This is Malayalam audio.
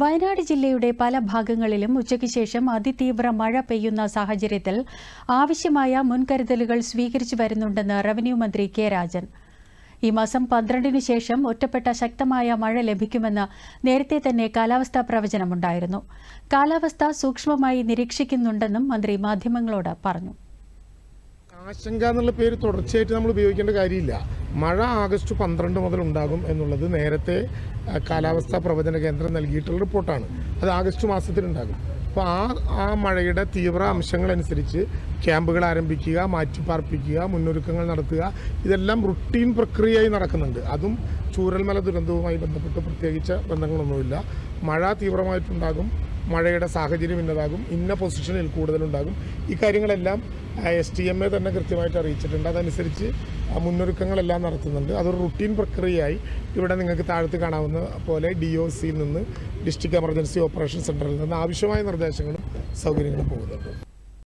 വയനാട് ജില്ലയുടെ പല ഭാഗങ്ങളിലും ഉച്ചയ്ക്ക് ശേഷം അതിതീവ്ര മഴ പെയ്യുന്ന സാഹചര്യത്തിൽ ആവശ്യമായ മുൻകരുതലുകൾ സ്വീകരിച്ചു വരുന്നുണ്ടെന്ന് റവന്യൂ മന്ത്രി കെ രാജൻ. ഈ മാസം പന്ത്രണ്ടിന് ശേഷം ഒറ്റപ്പെട്ട ശക്തമായ മഴ ലഭിക്കുമെന്ന് നേരത്തെ തന്നെ കാലാവസ്ഥാ പ്രവചനമുണ്ടായിരുന്നു കാലാവസ്ഥ സൂക്ഷ്മമായി നിരീക്ഷിക്കുന്നുണ്ടെന്നും മന്ത്രി മാധ്യമങ്ങളോട് പറഞ്ഞു. ആശങ്ക എന്നുള്ള പേര് തുടർച്ചയായിട്ട് നമ്മൾ ഉപയോഗിക്കേണ്ട കാര്യമില്ല. മഴ ആഗസ്റ്റ് പന്ത്രണ്ട് മുതൽ ഉണ്ടാകും എന്നുള്ളത് നേരത്തെ കാലാവസ്ഥാ പ്രവചന കേന്ദ്രം നൽകിയിട്ടുള്ള റിപ്പോർട്ടാണ്. അത് ആഗസ്റ്റ് മാസത്തിലുണ്ടാകും. അപ്പോൾ ആ ആ മഴയുടെ തീവ്ര അംശങ്ങളനുസരിച്ച് ക്യാമ്പുകൾ ആരംഭിക്കുക മാറ്റിപ്പാർപ്പിക്കുക മുന്നൊരുക്കങ്ങൾ നടത്തുക ഇതെല്ലാം റുട്ടീൻ പ്രക്രിയയായി നടക്കുന്നുണ്ട്. അതും ചൂരൽമല ദുരന്തവുമായി ബന്ധപ്പെട്ട് പ്രത്യേകിച്ച് ബന്ധങ്ങളൊന്നുമില്ല. മഴ തീവ്രമായിട്ടുണ്ടാകും. മഴയുടെ സാഹചര്യം ഇന്നതാകും. ഇന്ന പൊസിഷനിൽ കൂടുതലുണ്ടാകും. ഈ കാര്യങ്ങളെല്ലാം എസ് ടി എം എ തന്നെ കൃത്യമായിട്ട് അറിയിച്ചിട്ടുണ്ട്. അതനുസരിച്ച് മുന്നൊരുക്കങ്ങളെല്ലാം നടത്തുന്നുണ്ട്. അതൊരു റുട്ടീൻ പ്രക്രിയയായി ഇവിടെ നിങ്ങൾക്ക് താഴത്ത് കാണാവുന്ന പോലെ ഡി ഒ സിയിൽ നിന്ന് ഡിസ്ട്രിക്ട് എമർജൻസി ഓപ്പറേഷൻ സെന്ററിൽ നിന്ന് ആവശ്യമായ നിർദ്ദേശങ്ങളും സൗകര്യങ്ങളും പോകുന്നുണ്ട്.